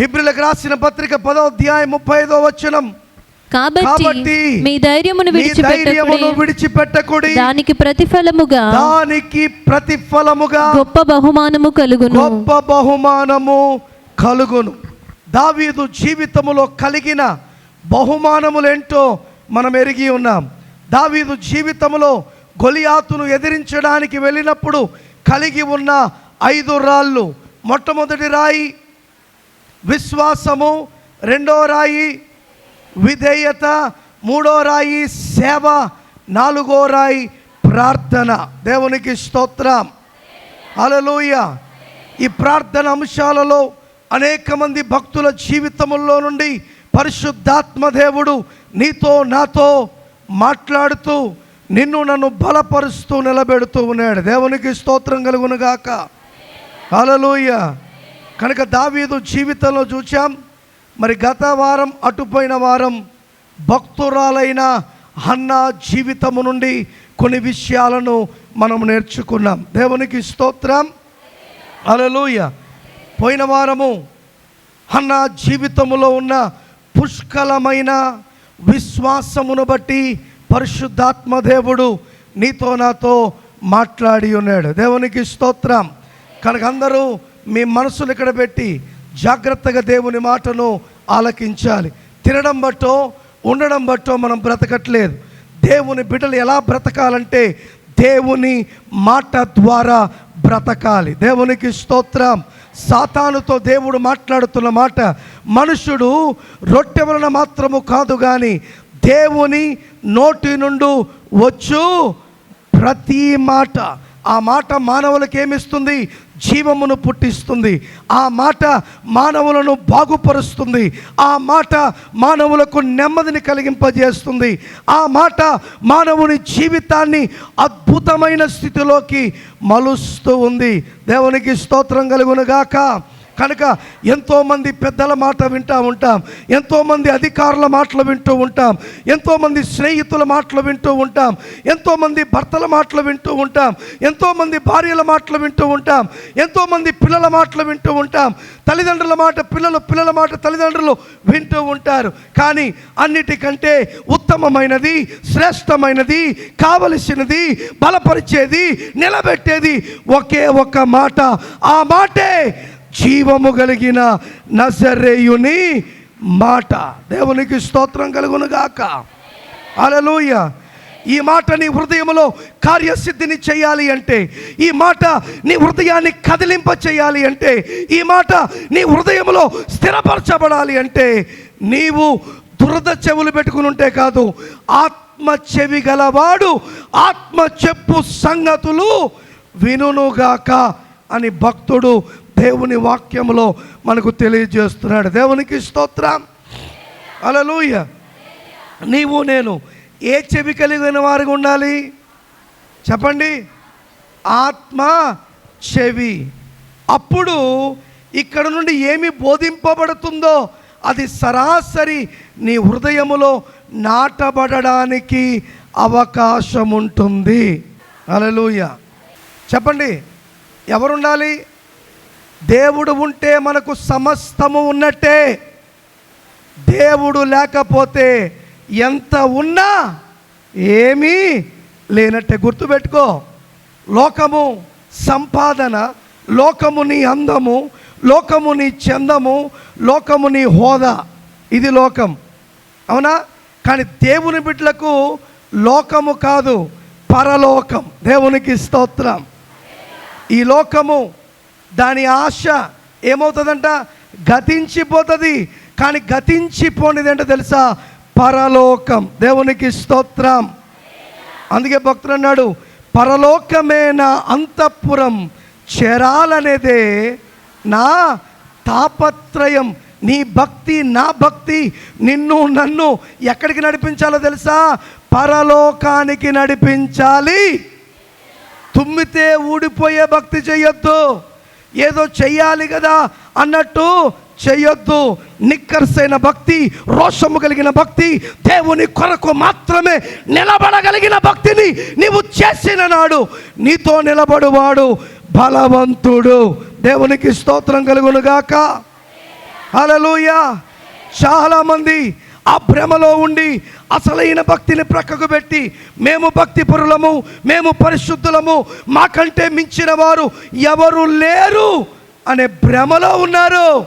హిబ్రిలకు రాసిన పత్రిక పదో అధ్యాయం ముప్పై ఐదో వచనం. కాబట్టి మీ ధైర్యమును విడిచిపెట్టకుడి. దానికి ప్రతిఫలముగా దానికి ప్రతిఫలముగా గొప్ప బహుమానము కలుగును. గొప్ప బహుమానము కలుగును. దావీదు జీవితములో కలిగిన బహుమానములేంటో మనం ఎరిగి ఉన్నాం. దావీదు జీవితములో గొలియాతును ఎదిరించడానికి వెళ్ళినప్పుడు కలిగి ఉన్న ఐదు రాళ్ళు. మొట్టమొదటి రాయి విశ్వాసము రెండో రాయి విధేయత మూడో రాయి సేవ నాలుగో రాయి ప్రార్థన. దేవునికి స్తోత్రం. అలలోయ ఈ ప్రార్థన అంశాలలో అనేక మంది భక్తుల జీవితముల్లో నుండి పరిశుద్ధాత్మ దేవుడు నీతో నాతో మాట్లాడుతూ నిన్ను నన్ను బలపరుస్తూ నిలబెడుతూ ఉన్నాడు. దేవునికి స్తోత్రం కలుగునుగాక అలలోయ కనుక దావీదు జీవితంలో చూచాం మరి గత వారం అటుపోయిన వారం భక్తురాలైన అన్న జీవితము నుండి కొన్ని విషయాలను మనం నేర్చుకున్నాం. దేవునికి స్తోత్రం. అలలోయ పోయిన వారము అన్న జీవితములో ఉన్న పుష్కలమైన విశ్వాసమును బట్టి పరిశుద్ధాత్మ దేవుడు నీతో నాతో మాట్లాడి ఉన్నాడు. దేవునికి స్తోత్రం. కనుక అందరూ మీ మనసులు ఇక్కడ పెట్టి జాగ్రత్తగా దేవుని మాటను ఆలకించాలి. తినడం బట్టో ఉండడం బట్టో మనం బ్రతకట్లేదు. దేవుని బిడ్డలు ఎలా బ్రతకాలంటే దేవుని మాట ద్వారా బ్రతకాలి. దేవునికి స్తోత్రం. సాతానుతో దేవుడు మాట్లాడుతున్న మాట మనుషుడు రొట్టె వలన మాత్రము కాదు కానీ దేవుని నోటి నుండి వచ్చు ప్రతి మాట. ఆ మాట మానవులకు ఏమిస్తుంది? జీవమును పుట్టిస్తుంది. ఆ మాట మానవులను బాగుపరుస్తుంది. ఆ మాట మానవులకు నెమ్మదిని కలిగింపజేస్తుంది. ఆ మాట మానవుని జీవితాన్ని అద్భుతమైన స్థితిలోకి మలుస్తూ ఉంది. దేవునికి స్తోత్రం కలుగునుగాక. కనుక ఎంతోమంది పెద్దల మాట వింటూ ఉంటాం. ఎంతోమంది అధికారుల మాటలు వింటూ ఉంటాం. ఎంతోమంది స్నేహితుల మాటలు వింటూ ఉంటాం. ఎంతోమంది భర్తల మాటలు వింటూ ఉంటాం. ఎంతోమంది భార్యల మాటలు వింటూ ఉంటాం. ఎంతోమంది పిల్లల మాటలు వింటూ ఉంటాం. తల్లిదండ్రుల మాట పిల్లలు పిల్లల మాట తల్లిదండ్రులు వింటూ ఉంటారు. కానీ అన్నిటికంటే ఉత్తమమైనది శ్రేష్టమైనది కావలసినది బలపరిచేది నిలబెట్టేది ఒకే ఒక్క మాట. ఆ మాటే జీవము కలిగిన నజరేయుని మాట. దేవునికి స్తోత్రం కలుగునుగాక. అలలోయ ఈ మాట నీ హృదయంలో కార్యసిద్ధిని చేయాలి అంటే ఈ మాట నీ హృదయాన్ని కదిలింప చేయాలి అంటే ఈ మాట నీ హృదయంలో స్థిరపరచబడాలి అంటే నీవు దురద చెవులు పెట్టుకుని ఉంటే కాదు ఆత్మ చెవి గలవాడు ఆత్మ చెప్పు సంగతులు వినుగాక అని భక్తుడు దేవుని వాక్యంలో మనకు తెలియజేస్తున్నాడు. దేవునికి స్తోత్రం. అలలుయ నీవు నేను ఏ చెవి కలిగిన వారికి ఉండాలి? చెప్పండి. ఆత్మ చెవి. అప్పుడు ఇక్కడ నుండి ఏమి బోధింపబడుతుందో అది సరాసరి నీ హృదయములో నాటబడడానికి అవకాశం ఉంటుంది అలలుయ చెప్పండి. ఎవరుండాలి? దేవుడు ఉంటే మనకు సమస్తము ఉన్నట్టే. దేవుడు లేకపోతే ఎంత ఉన్నా ఏమీ లేనట్టే. గుర్తుపెట్టుకో లోకము సంపాదన లోకము నీ అందము లోకము నీ చందము లోకము నీ హోదా. ఇది లోకం. అవునా? కానీ దేవుని బిడ్డలకు లోకము కాదు పరలోకం. దేవునికి స్తోత్రం. ఈ లోకము దాని ఆశ ఏమవుతుందంట? గతించిపోతుంది. కానీ గతించిపోనిది ఏంటో తెలుసా? పరలోకం. దేవునికి స్తోత్రం. అందుకే భక్తుడు అన్నాడు పరలోకమే నా అంతఃపురం చేరాలనేదే నా తాపత్రయం. నీ భక్తి నా భక్తి. నిన్ను నన్ను ఎక్కడికి నడిపించాలో తెలుసా? పరలోకానికి నడిపించాలి. తుమ్మితే ఊడిపోయే భక్తి చెయ్యొద్దు ఏదో చెయ్యాలి కదా అన్నట్టు చేయొద్దు నిక్కర్సైన భక్తి రోషము కలిగిన భక్తి దేవుని కొరకు మాత్రమే నిలబడగలిగిన భక్తిని నీవు చేసిన నాడు నీతో నిలబడువాడు బలవంతుడు. దేవునికి స్తోత్రం కలుగునుగాక. హల్లెలూయా. చాలామంది ఆ భ్రమలో ఉండి అసలైన భక్తిని ప్రక్కకు పెట్టి మేము భక్తి పరులము మేము పరిశుద్ధులము మాకంటే మించిన వారు ఎవరు లేరు అనే భ్రమలో ఉన్నారు.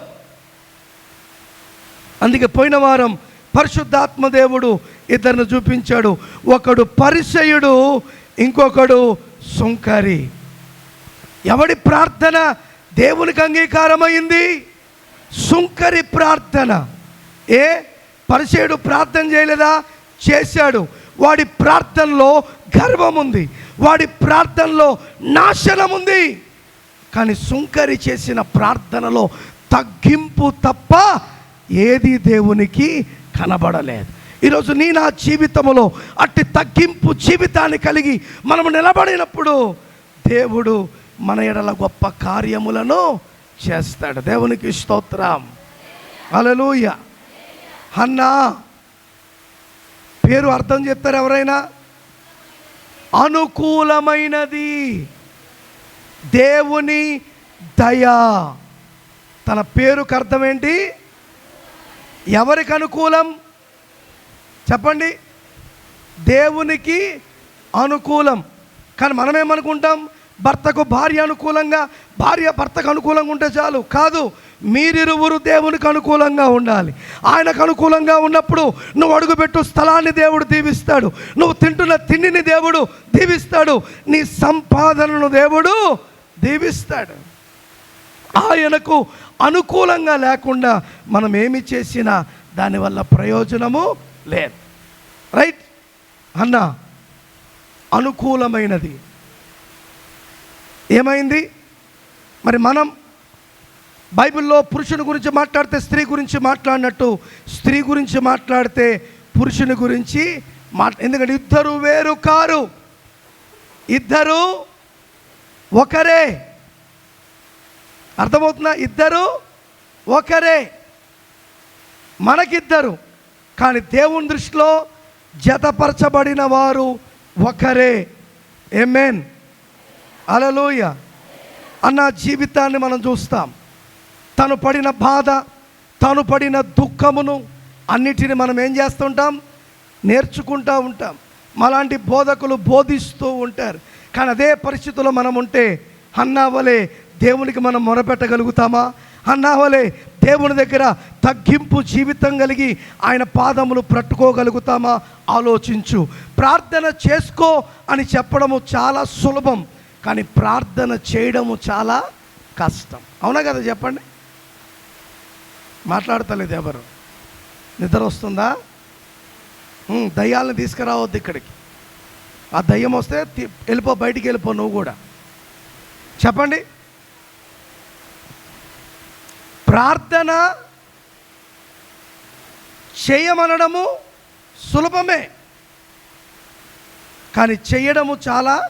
అందుకే పోయిన వారం పరిశుద్ధాత్మదేవుడు ఇద్దరిని చూపించాడు. ఒకడు పరిచయుడు ఇంకొకడు సుంకరి. ఎవడి ప్రార్థన దేవునికి అంగీకారమైంది? సుంకరి ప్రార్థన. ఏ? పరిచయుడు ప్రార్థన చేయలేదా? చేశాడు. వాడి ప్రార్థనలో గర్వం ఉంది వాడి ప్రార్థనలో నాశనం ఉంది కానీ సుంకరి చేసిన ప్రార్థనలో తగ్గింపు తప్ప ఏది దేవునికి కనబడలేదు. ఈరోజు నీ నా జీవితంలో అట్టి తగ్గింపు జీవితాన్ని కలిగి మనము నిలబడినప్పుడు దేవుడు మన ఎడల గొప్ప కార్యములను చేస్తాడు. దేవునికి స్తోత్రం. హల్లెలూయ. అన్నా పేరు అర్థం చెప్తారు ఎవరైనా? అనుకూలమైనది. దేవుని దయా. తన పేరుకు అర్థం ఏంటి? ఎవరికి అనుకూలం? చెప్పండి. దేవునికి అనుకూలం. కానీ మనమేమనుకుంటాం? భర్తకు భార్య అనుకూలంగా భార్య భర్తకు అనుకూలంగా ఉంటే చాలు. కాదు. మీరిరువురు దేవునికి అనుకూలంగా ఉండాలి. ఆయనకు అనుకూలంగా ఉన్నప్పుడు నువ్వు అడుగుపెట్టు స్థలాన్ని దేవుడు దీవిస్తాడు. నువ్వు తింటున్న తిండిని దేవుడు దీవిస్తాడు. నీ సంపాదనను దేవుడు దీవిస్తాడు. ఆయనకు అనుకూలంగా లేకుండా మనం ఏమి చేసినా దానివల్ల ప్రయోజనము లేదు. రైట్ అన్న అనుకూలమైనది. ఏమైంది? మరి మనం బైబిల్లో పురుషుని గురించి మాట్లాడితే స్త్రీ గురించి మాట్లాడినట్టు స్త్రీ గురించి మాట్లాడితే పురుషుని గురించి మాట్ ఎందుకంటే ఇద్దరు వేరు కారు. ఇద్దరు ఒకరే. అర్థమవుతుందా? ఇద్దరు ఒకరే. మనకిద్దరు. కానీ దేవుని దృష్టిలో జతపరచబడిన వారు ఒకరే. ఎమెన్ అలలోయ అన్న జీవితాన్ని మనం చూస్తాం. తను పడిన బాధ తను పడిన దుఃఖమును అన్నిటిని మనం ఏం చేస్తుంటాం? నేర్చుకుంటూ ఉంటాం. మలాంటి బోధకులు బోధిస్తూ ఉంటారు. కానీ అదే పరిస్థితుల్లో మనం ఉంటే అన్నావలే దేవునికి మనం మొరపెట్టగలుగుతామా? అన్నావలే దేవుని దగ్గర తగ్గింపు జీవితం కలిగి ఆయన పాదములు పట్టుకోగలుగుతామా ఆలోచించు. ప్రార్థన చేసుకో అని చెప్పడము చాలా సులభం. కానీ ప్రార్థన చేయడము చాలా కష్టం. అవునా కదా చెప్పండి? మాట్లాడతలేదు ఎవరు. నిద్ర వస్తుందా? దయ్యాలను తీసుకురావద్దు ఇక్కడికి. ఆ దయ్యం వస్తే తి- వెళ్ళిపో బయటికి వెళ్ళిపో నువ్వు కూడా. చెప్పండి. ప్రార్థన చేయమనడము సులభమే. కానీ చేయడము చాలా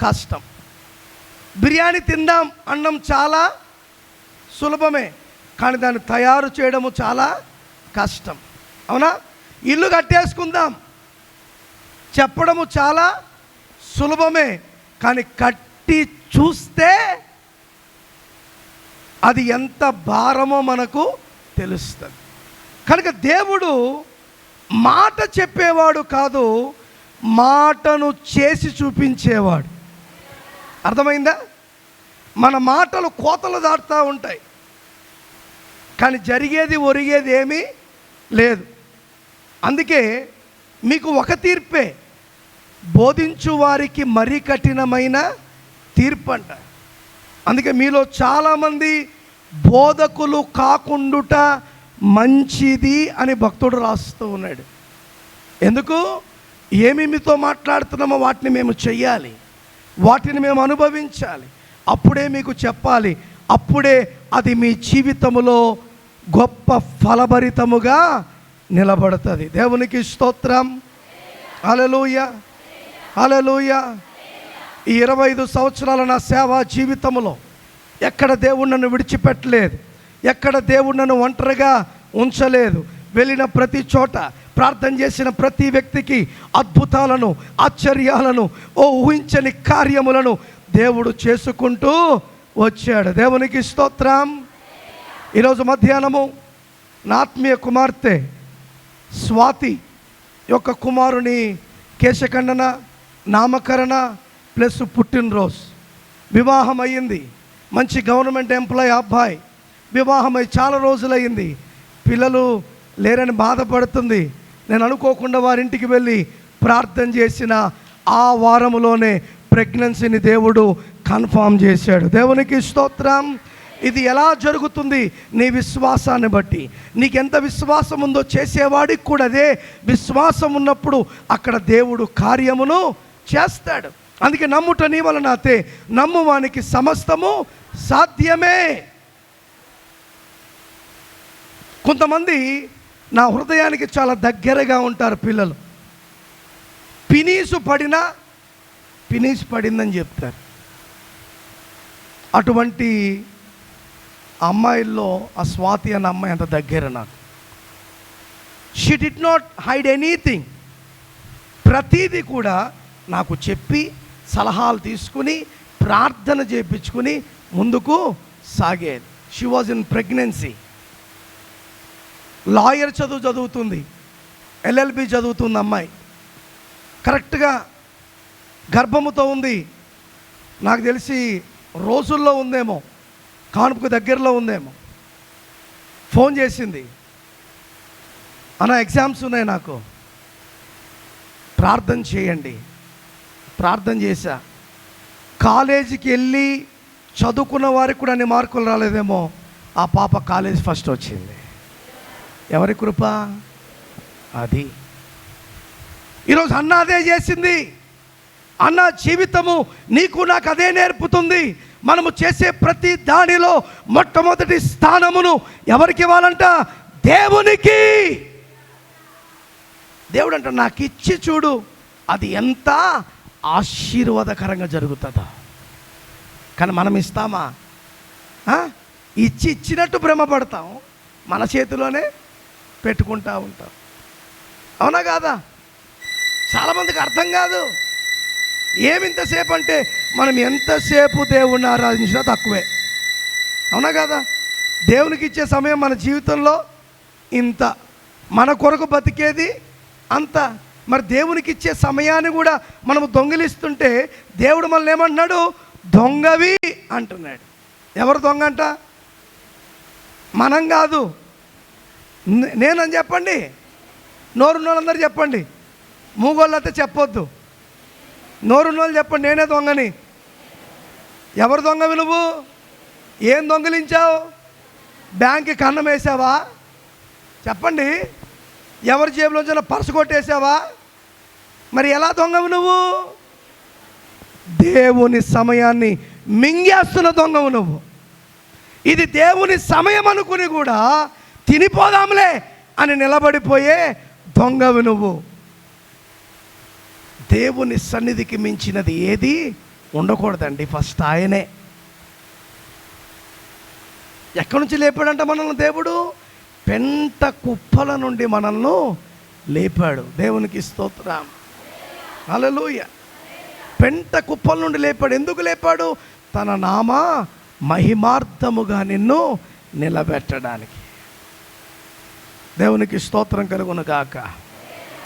కష్టం. బిర్యానీ తిందాం అన్నం చాలా సులభమే. కానీ దాన్ని తయారు చేయడము చాలా కష్టం. అవునా? ఇల్లు కట్టేసుకుందాం. చెప్పడము చాలా సులభమే కానీ కట్టి చూస్తే అది ఎంత భారమో మనకు తెలుస్తుంది. కనుక దేవుడు మాట చెప్పేవాడు కాదు మాటను చేసి చూపించేవాడు. అర్థమైందా? మన మాటలు కోతలు దాటుతూ ఉంటాయి. కానీ జరిగేది ఒరిగేది ఏమీ లేదు. అందుకే మీకు ఒక తీర్పే. బోధించు వారికి మరీ కఠినమైన తీర్పు అంట అందుకే మీలో చాలామంది బోధకులు కాకుండుట మంచిది అని భక్తుడు రాస్తూ ఉన్నాడు. ఎందుకు? ఏమి మీతో మాట్లాడుతున్నామో వాటిని మేము చెయ్యాలి. వాటిని మేము అనుభవించాలి. అప్పుడే మీకు చెప్పాలి. అప్పుడే అది మీ జీవితములో గొప్ప ఫలభరితముగా నిలబడుతుంది. దేవునికి స్తోత్రం. అలలుయ అలలుయ ఈ ఇరవై ఐదు సంవత్సరాల నా సేవా జీవితంలో ఎక్కడ దేవుడు నన్ను విడిచిపెట్టలేదు ఎక్కడ దేవుడు నన్ను ఒంటరిగా ఉంచలేదు. వెళ్ళిన ప్రతి చోట ప్రార్థన చేసిన ప్రతి వ్యక్తికి అద్భుతాలను ఆశ్చర్యాలను ఓ ఊహించని కార్యములను దేవుడు చేసుకుంటూ వచ్చాడు. దేవునికి స్తోత్రం. ఈరోజు మధ్యాహ్నము నా ఆత్మీయ కుమార్తె స్వాతి యొక్క కుమారుని కేశఖండన నామకరణ ప్లస్ పుట్టినరోజు. వివాహం అయ్యింది. మంచి గవర్నమెంట్ ఎంప్లాయ్ అబ్బాయి. వివాహమై చాలా రోజులయ్యింది. పిల్లలు లేరని బాధపడుతుంది. నేను అనుకోకుండా వారింటికి వెళ్ళి ప్రార్థన చేసిన ఆ వారములోనే ప్రెగ్నెన్సీని దేవుడు కన్ఫామ్ చేశాడు. దేవునికి స్తోత్రం. ఇది ఎలా జరుగుతుంది? నీ విశ్వాసాన్ని బట్టి. నీకెంత విశ్వాసం ఉందో చేసేవాడికి కూడా అదే విశ్వాసం ఉన్నప్పుడు అక్కడ దేవుడు కార్యమును చేస్తాడు. అందుకే నమ్ముట నీ వలన అతే నమ్మువానికి సమస్తము సాధ్యమే. కొంతమంది నా హృదయానికి చాలా దగ్గరగా ఉంటారు పిల్లలు. పినీసు పడినా పినీసు పడిందని చెప్తారు. అటువంటి అమ్మాయిల్లో ఆ స్వాతి అన్న అమ్మాయి అంత దగ్గర నాకు. She did not hide anything ప్రతీది కూడా నాకు చెప్పి సలహాలు తీసుకుని ప్రార్థన చేయించుకుని ముందుకు సాగేది. She was in pregnancy lawyer చదువు చదువుతుంది. ఎల్ఎల్బి చదువుతుంది అమ్మాయి. కరెక్ట్గా గర్భముతో ఉంది. నాకు తెలిసి రోజుల్లో ఉందేమో కానుపుకు దగ్గరలో ఉందేమో. ఫోన్ చేసింది. అన్న ఎగ్జామ్స్ ఉన్నాయి నాకు. ప్రార్థన చేయండి. ప్రార్థన చేశా. కాలేజీకి వెళ్ళి చదువుకున్న వారికి కూడా అన్ని మార్కులు రాలేదేమో. ఆ పాప కాలేజ్ ఫస్ట్ వచ్చింది. ఎవరి కృప? అది. ఈరోజు అన్న అదే చేసింది. అన్న జీవితము నీకు నాకు అదే నేర్పుతుంది. మనము చేసే ప్రతి దానిలో మొట్టమొదటి స్థానమును ఎవరికి ఇవ్వాలంట? దేవునికి. దేవుడు అంట నాకు ఇచ్చి చూడు. అది ఎంత ఆశీర్వాదకరంగా జరుగుతుందా? కానీ మనం ఇస్తామా? ఇచ్చి ఇచ్చినట్టు భ్రమపడతాం. మన చేతిలోనే పెట్టుకుంటా ఉంటాం. అవునా కాదా? చాలామందికి అర్థం కాదు. ఏమింతసేపు అంటే మనం ఎంతసేపు దేవుణ్ణి ఆరాధించినా తక్కువే. అవునా కదా? దేవునికి ఇచ్చే సమయం మన జీవితంలో ఇంత. మన కొరకు బతికేది అంత. మరి దేవునికి ఇచ్చే సమయాన్ని కూడా మనము దొంగిలిస్తుంటే దేవుడు మనల్ని ఏమంటున్నాడు? దొంగవి అంటున్నాడు. ఎవరు దొంగ అంట? మనం కాదు. నేనని చెప్పండి. నోరున్న అందరు చెప్పండి. మూగోళ్ళు అయితే చెప్పొద్దు. నోరున్న వాళ్ళు చెప్పండి నేనే దొంగని. ఎవరు దొంగవి నువ్వు ఏం దొంగిలించావు? బ్యాంక్కి కన్నం వేసావా? చెప్పండి ఎవరి జేబులోంచి పర్సు కొట్టేసావా? మరి ఎలా దొంగవు నువ్వు దేవుని సమయాన్ని మింగేస్తున్న దొంగవు నువ్వు ఇది దేవుని సమయం అనుకుని కూడా తినిపోదాంలే అని నిలబడిపోయే దొంగవు నువ్వు దేవుని సన్నిధికి మించినది ఏది ఉండకూడదండి. ఫస్ట్ ఆయనే. ఎక్కడి నుంచి లేపాడంట మనల్ని దేవుడు? పెంట కుప్పల నుండి మనల్ని లేపాడు. దేవునికి స్తోత్రం. అలలోయ పెంట కుప్పల నుండి లేపాడు. ఎందుకు లేపాడు? తన నామ మహిమార్థముగా నిన్ను నిలబెట్టడానికి. దేవునికి స్తోత్రం కలుగును గాక.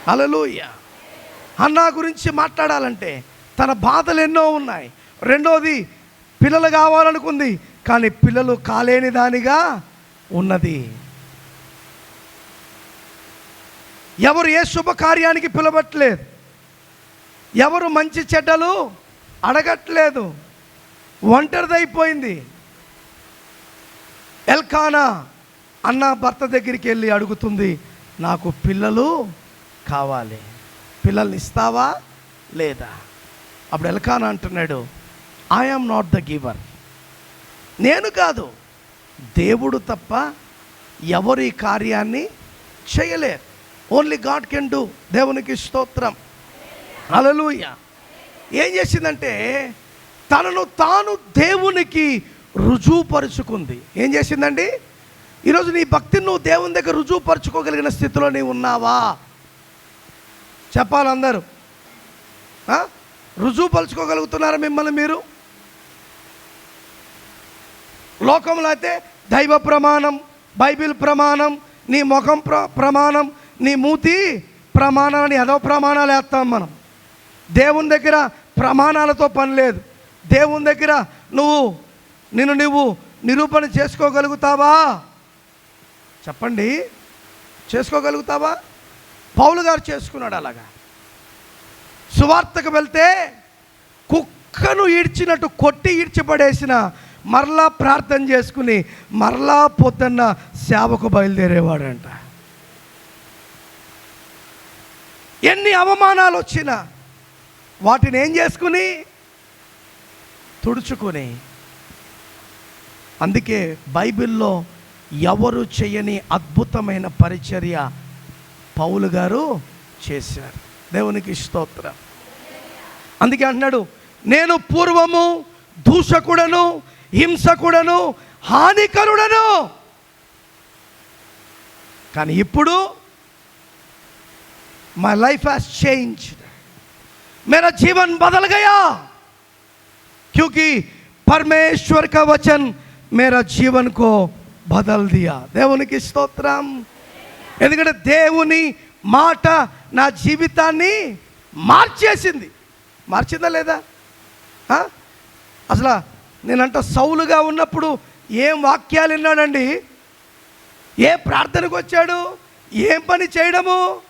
హల్లెలూయ. అన్నా గురించి మాట్లాడాలంటే తన బాధలు ఎన్నో ఉన్నాయి. రెండోది పిల్లలు కావాలనుకుంది కానీ పిల్లలు కాలేని దానిగా ఉన్నది. ఎవరు ఏ శుభకార్యానికి పిలవట్లేదు. ఎవరు మంచి చెడ్డలు అడగట్లేదు. ఒంటరిదైపోయింది. ఎల్కానా అన్న భర్త దగ్గరికి వెళ్ళి అడుగుతుంది నాకు పిల్లలు కావాలి. పిల్లల్ని ఇస్తావా లేదా? అప్పుడు ఎలకాన్ అంటున్నాడు ఐ నాట్ ద గివర్ నేను కాదు దేవుడు తప్ప ఎవరు ఈ కార్యాన్ని చేయలేరు. ఓన్లీ గాడ్ కెన్ డూ దేవునికి స్తోత్రం. అలలుయ ఏం చేసిందంటే తనను తాను దేవునికి రుజువుపరుచుకుంది. ఏం చేసిందండి? ఈరోజు నీ భక్తిని నువ్వు దేవుని దగ్గర రుజువుపరుచుకోగలిగిన స్థితిలో నీవు ఉన్నావా? చెప్పాలి అందరూ. ఆ? మిమ్మల్ని మీరు? లోకంలో అయితే దైవ ప్రమాణం బైబిల్ ప్రమాణం నీ ముఖం ప్ర ప్రమాణం నీ మూతి ప్రమాణాలని ఏదో ప్రమాణాలు వేస్తాం మనం. దేవుని దగ్గర ప్రమాణాలతో పని లేదు. దేవుని దగ్గర నువ్వు నిన్ను నువ్వు నిరూపణ చేసుకోగలుగుతావా? చెప్పండి. చేసుకోగలుగుతావా? పౌలు గారు చేసుకున్నాడు అలాగా. సువార్తకు వెళ్తే కుక్కను ఈడ్చినట్టు కొట్టి ఈడ్చిపడేసిన మరలా ప్రార్థన చేసుకుని మరలా పొద్దున్న సేవకు బయలుదేరేవాడంట. ఎన్ని అవమానాలు వచ్చినా వాటిని ఏం చేసుకుని? తుడుచుకొని. అందుకే బైబిల్లో ఎవరు చేయని అద్భుతమైన పరిచర్య పౌలు గారు చేశారు దేవునికి స్తోత్రం అందుకే అంటున్నాడు నేను పూర్వము దూషకుడను హింసకుడను హానికరుడను కానీ ఇప్పుడు మై లైఫ్ హ్యాస్ చేంజ్ मेरा जीवन बदल गया क्योंकि परमेश्वर का वचन मेरा जीवन को బదల్ దియా దేవునికి స్తోత్రం ఎందుకంటే దేవుని మాట నా జీవితాన్ని మార్చేసింది. మార్చిందా లేదా? అసలు నేనంట సౌలుగా ఉన్నప్పుడు ఏం వాక్యాలు విన్నాడండి? ఏ ప్రార్థనకు వచ్చాడు? ఏం పని చేయడము?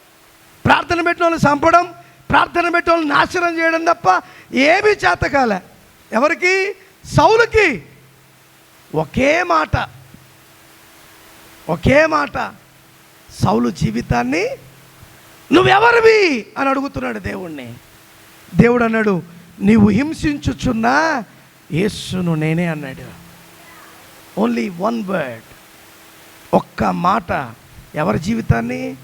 ప్రార్థన పెట్టిన చంపడం ప్రార్థన పెట్టిన నాశనం చేయడం తప్ప ఏమీ చేతకాలే. ఎవరికి? సౌలుకి. ఒకే మాట. ఒకే మాట. సౌలు జీవితాన్ని నువ్వెవరివి? అని అడుగుతున్నాడు దేవుణ్ణి. దేవుడు అన్నాడు నీవు హింసించుచున్నా యేసును నేనే అన్నాడు. ఓన్లీ వన్ వర్డ్ ఒక్క మాట. ఎవరి జీవితాన్ని?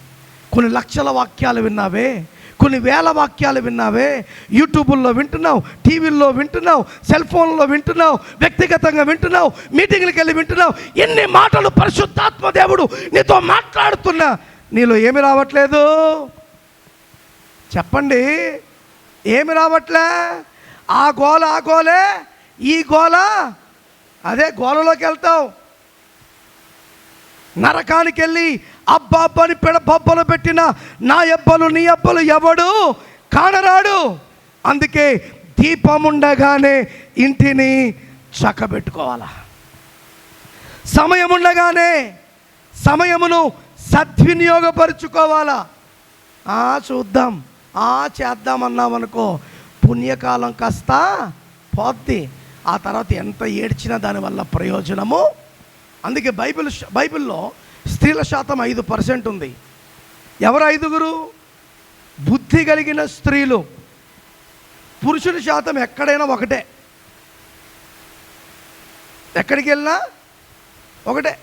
కొన్ని లక్షల వాక్యాలు విన్నావే? కొన్ని వేల వాక్యాలు విన్నావే? యూట్యూబుల్లో వింటున్నావు టీవీల్లో వింటున్నావు సెల్ ఫోన్లో వింటున్నావు వ్యక్తిగతంగా వింటున్నావు మీటింగ్లకు వెళ్ళి వింటున్నావు. ఎన్ని మాటలు పరిశుద్ధాత్మ దేవుడు నీతో మాట్లాడుతున్నా? నీలో ఏమి రావట్లేదు? చెప్పండి. ఏమి రావట్లే? ఆ గోల ఆ గోలే ఈ గోల అదే గోలలోకి వెళ్తావు. నరకానికి వెళ్ళి అబ్బాబ్బని పెడ బొబ్బలు పెట్టిన నా అబ్బలు నీ అబ్బలు ఎవడు? కానరాడు. అందుకే దీపం ఉండగానే ఇంటిని చక్కబెట్టుకోవాలా. సమయం ఉండగానే సమయమును సద్వినియోగపరుచుకోవాలా. ఆ చూద్దాం. ఆ చేద్దాం అన్నామనుకో పుణ్యకాలం కాస్త పోద్ది. ఆ తర్వాత ఎంత ఏడ్చినా దానివల్ల ప్రయోజనము? అందుకే బైబిల్ బైబిల్లో స్త్రీల శాతం ఐదు పర్సెంట్ ఉంది. ఎవరు ఐదుగురు? బుద్ధి కలిగిన స్త్రీలు. పురుషుల శాతం ఎక్కడైనా ఒకటే. ఎక్కడికి వెళ్ళినా ఒకటే.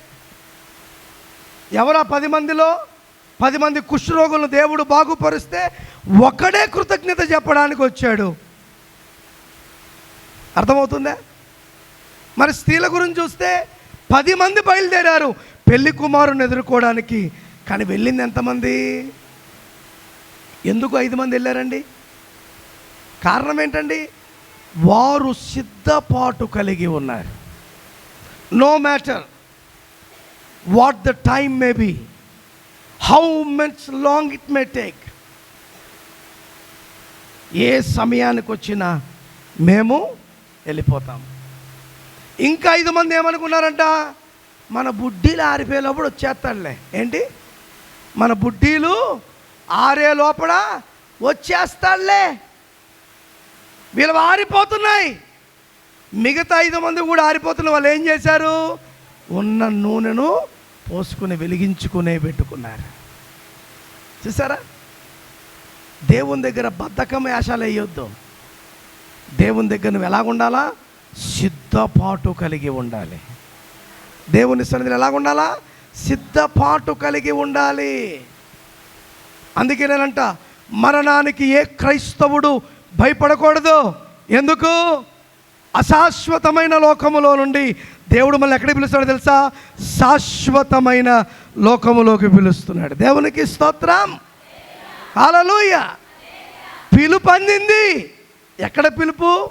ఎవరా పది మందిలో? పది మంది కుష్ఠరోగులను దేవుడు బాగుపరిస్తే ఒకడే కృతజ్ఞత చెప్పడానికి వచ్చాడు. అర్థమవుతుందా? మరి స్త్రీల గురించి చూస్తే పది మంది బయలుదేరారు. పెళ్ళి కుమారుని ఎదుర్కోవడానికి. కానీ వెళ్ళింది ఎంతమంది? ఎందుకు ఐదు మంది వెళ్ళారండి? కారణం ఏంటండి? వారు సిద్ధపాటు కలిగి ఉన్నారు. No matter what the time may be how much long it may take ఏ సమయానికి వచ్చినా మేము వెళ్ళిపోతాం. ఇంకా ఐదు మంది ఏమనుకున్నారంట? మన బుడ్డీలు ఆరిపోయేలోపల వచ్చేస్తాడులే ఏంటి? మన బుడ్డీలు ఆరే లోపల వచ్చేస్తాడులే వీళ్ళు ఆరిపోతున్నాయి. మిగతా ఐదు మంది కూడా ఆరిపోతున్న వాళ్ళు ఏం చేశారు? ఉన్న నూనెను పోసుకుని వెలిగించుకునే పెట్టుకున్నారు. చూసారా? దేవుని దగ్గర బద్ధకం వేషాలు వేయొద్దు. దేవుని దగ్గర నువ్వు ఎలాగుండాలా? సిద్ధపాటు కలిగి ఉండాలి. దేవుని సన్నిధిలో ఎలాగ ఉండాలా? సిద్ధపాటు కలిగి ఉండాలి. అందుకే నేనంట మరణానికి ఏ క్రైస్తవుడు భయపడకూడదు. ఎందుకు? అశాశ్వతమైన లోకములో నుండి దేవుడు మళ్ళీ ఎక్కడికి పిలుస్తాడు తెలుసా? శాశ్వతమైన లోకములోకి పిలుస్తున్నాడు. దేవునికి స్తోత్రం. హల్లెలూయ. పిలుపు అందింది. ఎక్కడ పిలుపు?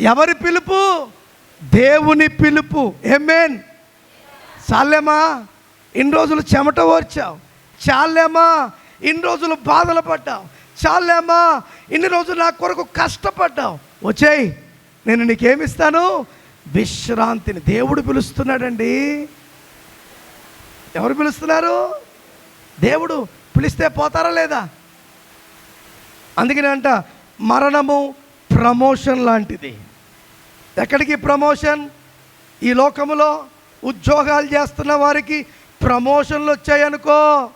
ఎవరి పిలుపు? దేవుని పిలుపు. ఏమేన్ చాలేమా? ఇన్ని రోజులు చెమట ఓర్చావు. చాలేమా? ఇన్ని రోజులు బాధలు పడ్డావు. చాలేమా? ఇన్ని రోజులు నా కొరకు కష్టపడ్డావు. వచ్చేయ్ నేను నీకేమిస్తాను? విశ్రాంతిని. దేవుడు పిలుస్తున్నాడండి. ఎవరు పిలుస్తున్నారు? దేవుడు పిలిస్తే పోతారా లేదా? అందుకని అంట మరణము ప్రమోషన్ లాంటిది. ఎక్కడికి ప్రమోషన్? ఈ లోకములో ఉద్యోగాలు చేస్తున్న వారికి ప్రమోషన్లు వచ్చాయనుకో.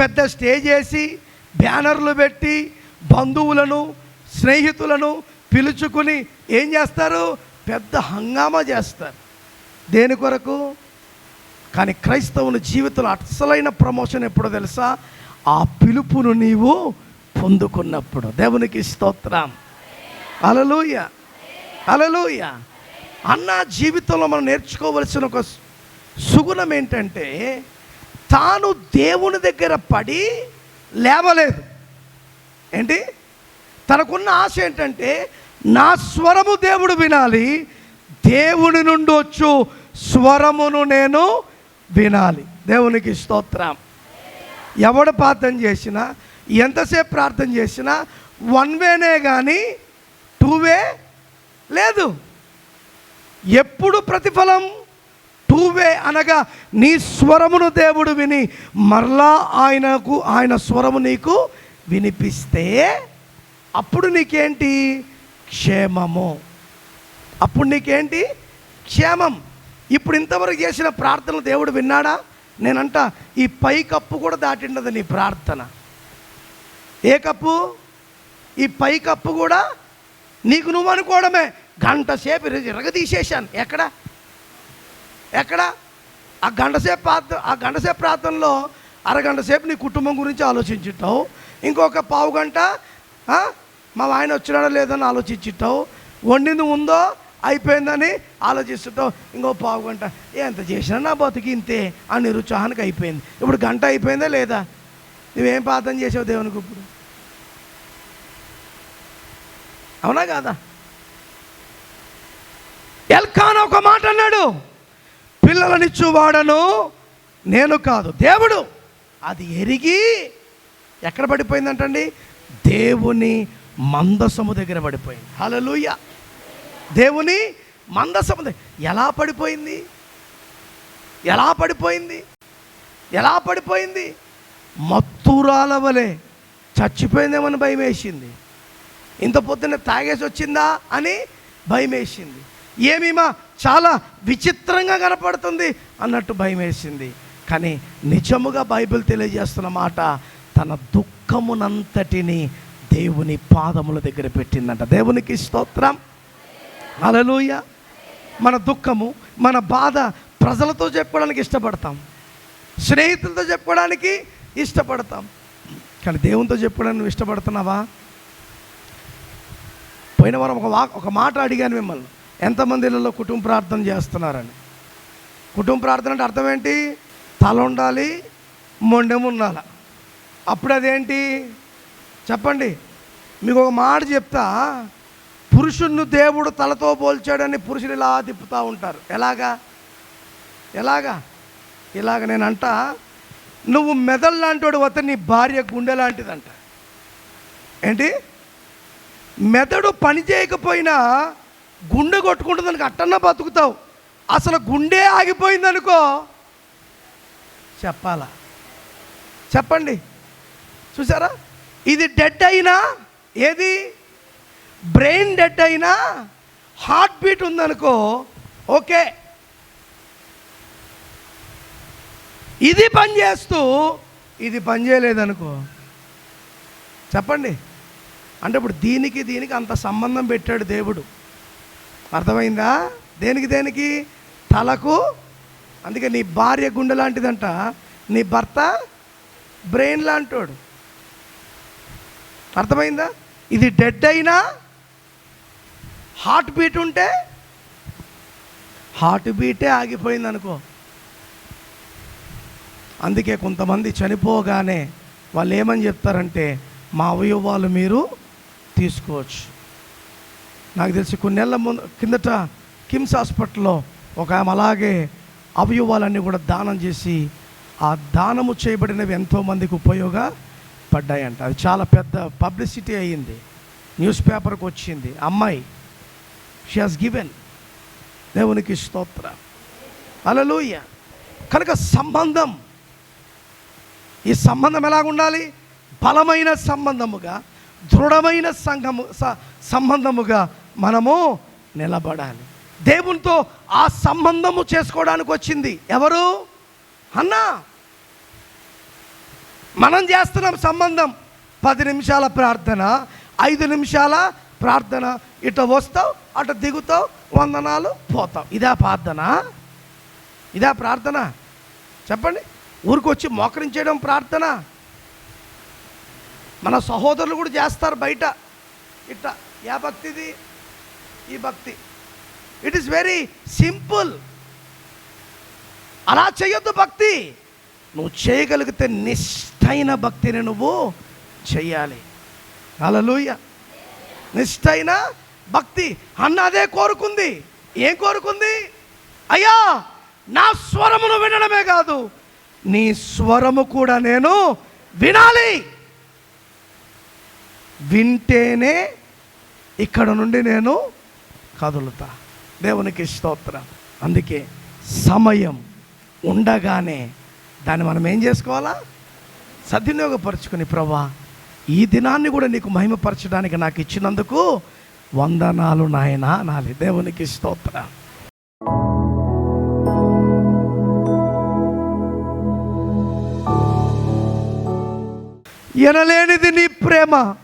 పెద్ద స్టేజ్ వేసి బ్యానర్లు పెట్టి బంధువులను స్నేహితులను పిలుచుకుని ఏం చేస్తారు? పెద్ద హంగామా చేస్తారు. దేని కొరకు? కానీ క్రైస్తవుని జీవితంలో అసలైన ప్రమోషన్ ఎప్పుడో తెలుసా? ఆ పిలుపును నీవు పొందుకున్నప్పుడు. దేవునికి స్తోత్రం. అలలుయ అలలుయ అన్న జీవితంలో మనం నేర్చుకోవలసిన ఒక సుగుణం ఏంటంటే తాను దేవుని దగ్గర పడి లేవలేదు. ఏంటి? తనకున్న ఆశ ఏంటంటే నా స్వరము దేవుడు వినాలి దేవుని నుండి వచ్చు స్వరమును నేను వినాలి. దేవునికి స్తోత్రం. ఎవడు ప్రార్థన చేసినా ఎంతసేపు ప్రార్థన చేసినా వన్ వేనే కానీ టూ వే లేదు. ఎప్పుడు ప్రతిఫలం? టూ వే అనగా నీ స్వరమును దేవుడు విని మరలా ఆయనకు ఆయన స్వరము నీకు వినిపిస్తే అప్పుడు నీకేంటి? క్షేమము. అప్పుడు నీకేంటి? క్షేమం. ఇప్పుడు ఇంతవరకు చేసిన ప్రార్థనలు దేవుడు విన్నాడా? నేనంట ఈ పై కప్పు కూడా దాటిండదు నీ ప్రార్థన. ఏ కప్పు? ఈ పై కప్పు కూడా నీకు నువ్వు అనుకోవడమే. గంట సేపు ఎక్కడ? ఎక్కడ? ఆ గంట సేపు ప్రార్థన ఆ గంట సేపు ప్రార్థనలో అరగంట సేపు నీ కుటుంబం గురించి ఆలోచించుంటావు ఇంకొక పావు గంట మా ఆయన వచ్చినాడో లేదని ఆలోచించుంటావు వండింది ఉందో అయిపోయిందని ఆలోచిస్తుంటావు ఇంకో పావు గంట ఎంత చేసినా నా బతికి ఇంతే ఆ నిరుత్సాహానికి అయిపోయింది. ఇప్పుడు గంట అయిపోయిందా లేదా? నువ్వేం ప్రార్థన చేసావు దేవునికి ఇప్పుడు? అవునా కాదా? ఎల్కాన్ ఒక మాట అన్నాడు పిల్లలనిచ్చువాడను నేను కాదు దేవుడు. అది ఎరిగి ఎక్కడ పడిపోయిందంటండి? దేవుని మందసము దగ్గర పడిపోయింది. హలలుయ దేవుని మందసము దగ్గర ఎలా పడిపోయింది? ఎలా పడిపోయింది? ఎలా పడిపోయింది? మత్తురాల వలె చచ్చిపోయిందేమని భయం వేసింది ఇంత పొద్దున్న తాగేసి వచ్చిందా అని భయం వేసింది ఏమీమా చాలా విచిత్రంగా కనపడుతుంది అన్నట్టు భయం వేసింది కానీ నిజముగా బైబిల్ తెలియజేస్తున్న మాట తన దుఃఖమునంతటిని దేవుని పాదముల దగ్గర పెట్టిందంట. దేవునికి స్తోత్రం. అలలోయ మన దుఃఖము మన బాధ ప్రజలతో చెప్పుకోవడానికి ఇష్టపడతాం. స్నేహితులతో చెప్పుకోవడానికి ఇష్టపడతాం. కానీ దేవునితో చెప్పుకోవడానికి నువ్వు ఇష్టపడుతున్నావా? పోయిన వారం ఒక వా ఒక మాట అడిగాను మిమ్మల్ని. ఎంతమంది ఇళ్ళలో కుటుంబ ప్రార్థన చేస్తున్నారని? కుటుంబ ప్రార్థన అంటే అర్థం ఏంటి? తల ఉండాలి మొండెం ఉండాల అప్పుడు అదేంటి? చెప్పండి. మీకు ఒక మాట చెప్తా. పురుషుణ్ణి దేవుడు తలతో పోల్చాడని పురుషులు ఇలా తిప్పుతూ ఉంటారు. ఎలాగా? ఎలాగా? ఇలాగ నేను అంట నువ్వు మెదడు లాంటివాడు వద్ద నీ భార్య గుండె లాంటిదంట. ఏంటి? మెదడు పని చేయకపోయినా గుండె కొట్టుకుంటుందనుకో అట్టన్నా బతుకుతావు. అసలు గుండె ఆగిపోయిందనుకో చెప్పాలా? చెప్పండి. చూసారా? ఇది డెడ్ అయినా ఏది? బ్రెయిన్ డెడ్ అయినా హార్ట్ బీట్ ఉందనుకో ఓకే. ఇది పని చేస్తూ ఇది పని చేయలేదనుకో. చెప్పండి. అంటే ఇప్పుడు దీనికి దీనికి అంత సంబంధం పెట్టాడు దేవుడు. అర్థమైందా? దేనికి దేనికి? తలకు. అందుకే నీ భార్య గుండె లాంటిదంట. నీ భర్త బ్రెయిన్ లాంటోడు. అర్థమైందా? ఇది డెడ్ అయినా హార్ట్ బీట్ ఉంటే హార్ట్ బీటే ఆగిపోయింది అనుకో అందుకే కొంతమంది చనిపోగానే వాళ్ళు ఏమని చెప్తారంటే మా అవయవాలు మీరు తీసుకోవచ్చు. నాకు తెలిసి కొన్ని నెలల ముందు కిందట కిమ్స్ హాస్పిటల్లో ఒక ఆమె అలాగే అవయవాలన్నీ కూడా దానం చేసి ఆ దానము చేయబడినవి ఎంతోమందికి ఉపయోగపడ్డాయంట అది చాలా పెద్ద పబ్లిసిటీ అయ్యింది. న్యూస్ పేపర్కి వచ్చింది. అమ్మాయి షీ హాస్ గివెన్ దేవునికి స్తోత్ర. అలలోయ కనుక సంబంధం ఈ సంబంధం ఎలా ఉండాలి? బలమైన సంబంధముగా దృఢమైన సంఘము స- సంబంధముగా మనము నిలబడాలి. దేవునితో ఆ సంబంధము చేసుకోవడానికి వచ్చింది. ఎవరు? అన్నా. మనం చేస్తున్నాం సంబంధం. పది నిమిషాల ప్రార్థన ఐదు నిమిషాల ప్రార్థన. ఇటు వస్తావు అటు దిగుతావు వందనాలు పోతావు. ఇదా ప్రార్థన. ఇదా ప్రార్థన. చెప్పండి. ఊరికొచ్చి మోకరించడం ప్రార్థన. మన సహోదరులు కూడా చేస్తారు బయట. ఇట్ట ఏ భక్తిది? ఈ భక్తి. ఇట్ ఈస్ వెరీ సింపుల్ అలా చేయొద్దు భక్తి. నువ్వు చేయగలిగితే నిష్టైన భక్తిని నువ్వు చెయ్యాలి అలలుయ నిష్టైన భక్తి. అన్న అదే కోరుకుంది. ఏం కోరుకుంది? అయ్యా నా స్వరమును వినడమే కాదు. నీ స్వరము కూడా నేను వినాలి. వింటేనే ఇక్కడ నుండి నేను కదులుతా. దేవునికి స్తోత్రం. అందుకే సమయం ఉండగానే దాన్ని మనం ఏం చేసుకోవాలా? సద్వినియోగపరుచుకుని ప్రభా ఈ దినాన్ని కూడా నీకు మహిమపరచడానికి నాకు ఇచ్చినందుకు వందనాలు నాయన అనాలి దేవునికి స్తోత్రం. ఎనలేనిది నీ ప్రేమ.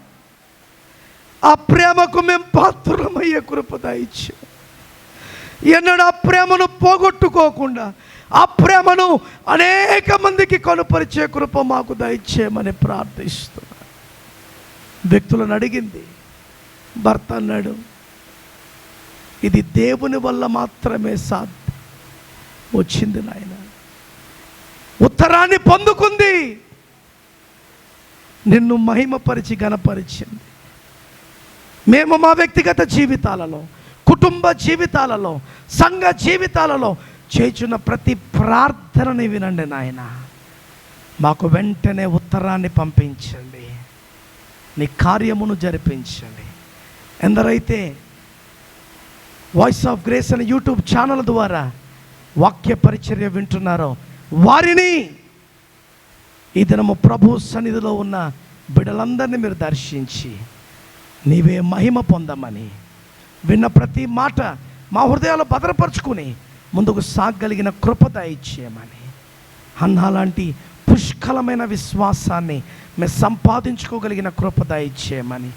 ఆ ప్రేమకు మేము పాత్రమయ్యే కృప దయచు ఎన్నడూ ఆ ప్రేమను పోగొట్టుకోకుండా ఆ ప్రేమను అనేక మందికి కనుపరిచే కృప మాకు దయచేయమని ప్రార్థిస్తున్నా. వ్యక్తులను అడిగింది భర్త అన్నాడు ఇది దేవుని వల్ల మాత్రమే సాధ్యం. వచ్చింది నాయన. ఉత్తరాన్ని పొందుకుంది నిన్ను మహిమపరిచి గణపరిచింది మేము మా వ్యక్తిగత జీవితాలలో కుటుంబ జీవితాలలో సంఘ జీవితాలలో చేస్తున్న ప్రతి ప్రార్థనని వినండి నాయన. మాకు వెంటనే ఉత్తరాన్ని పంపించండి. నీ కార్యమును జరిపించండి. ఎందరైతే వాయిస్ ఆఫ్ గ్రేస్ అనే యూట్యూబ్ ఛానల్ ద్వారా వాక్య పరిచర్య వింటున్నారో వారిని ఈ దినము ప్రభు సన్నిధిలో ఉన్న బిడలందరినీ మీరు దర్శించి నీవే మహిమ పొందమని. విన్న ప్రతి మాట మా హృదయాలు భద్రపరుచుకుని ముందుకు సాగలిగిన కృపత ఇచ్చేయమని అన్న లాంటి పుష్కలమైన విశ్వాసాన్ని మేము సంపాదించుకోగలిగిన కృపత ఇచ్చేయమని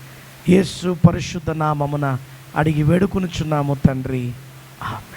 యేసు పరిశుద్ధ నామమున అడిగి వేడుకునుచున్నాము తండ్రి. ఆమె